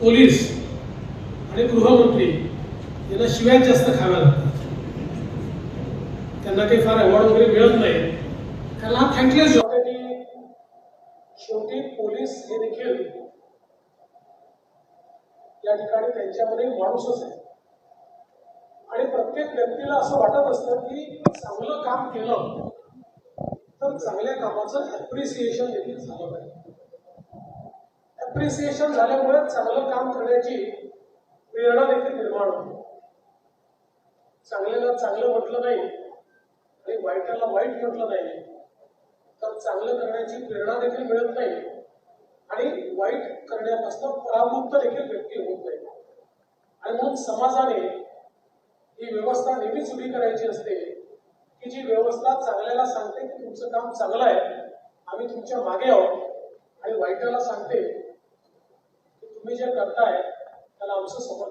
Police आणि गृहमंत्री यांना शिवाय जास्त खाव्या लागतात त्यांना काही फार अवॉर्ड वगैरे मिळत नाही. कारण हा थँकलेस जॉब आहे. की शेवटी पोलीस हे देखील या ठिकाणी त्यांच्यामध्ये माणूसच आहे. आणि प्रत्येक व्यक्तीला असं वाटत असतं की चांगलं काम केलं तर चांगल्या कामाचं ऍप्रिसिएशन देखील झालं पाहिजे. अप्रिसिएशन झाल्यामुळे चांगलं काम करण्याची प्रेरणा देखील निर्माण होते. चांगल्याला चांगलं म्हटलं नाही आणि वाईटाला वाईट म्हटलं नाही. तर चांगलं करण्याची प्रेरणा देखील मिळत नाही आणि वाईट करण्यापासून परावृत्त देखील व्यक्ती होत नाही. आणि म्हणून समाजाने ही व्यवस्था नेहमीच उभी करायची असते की जी व्यवस्था चांगल्याला सांगते की तुमचं काम चांगलं आहे आम्ही तुमच्या मागे आहोत आणि वाईटाला सांगते तुम्ही जे करताय त्याला आमचं समर्थन